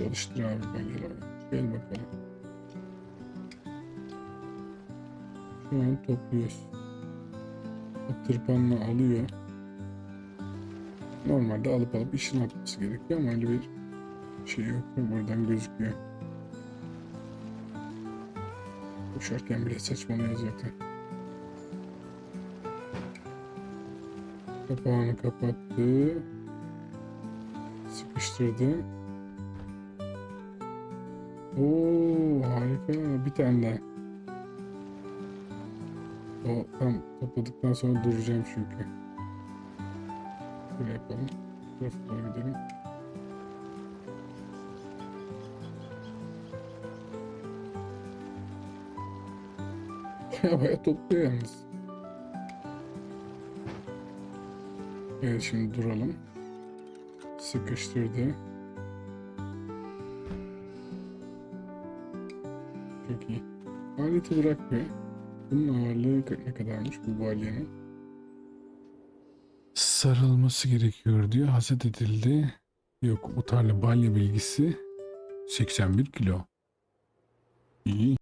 Çalıştır abi balyaları. Gel bakalım. Şu an topluyoruz. Tırpanla alıyor. Normalde alıp alıp işini atması gerekiyor ama öyle bir şey yok. Buradan gözüküyor. Koşarken bile saçmalıyor zaten. Kapağını kapattı. Sıkıştırdı. Oo harika. Bir tane daha. O tam topladıktan sonra duracağım çünkü. Böyle yapalım. Doğru gidelim. Baya topluyor yalnız. Evet şimdi duralım. Sıkıştırdı. Çok iyi. Aleti bırak be. Bunun ağırlığı ne kadarmış bu balyanın? Sarılması gerekiyor diyor. Haset edildi. Yok utarlı balya bilgisi 81 kilo. İyi.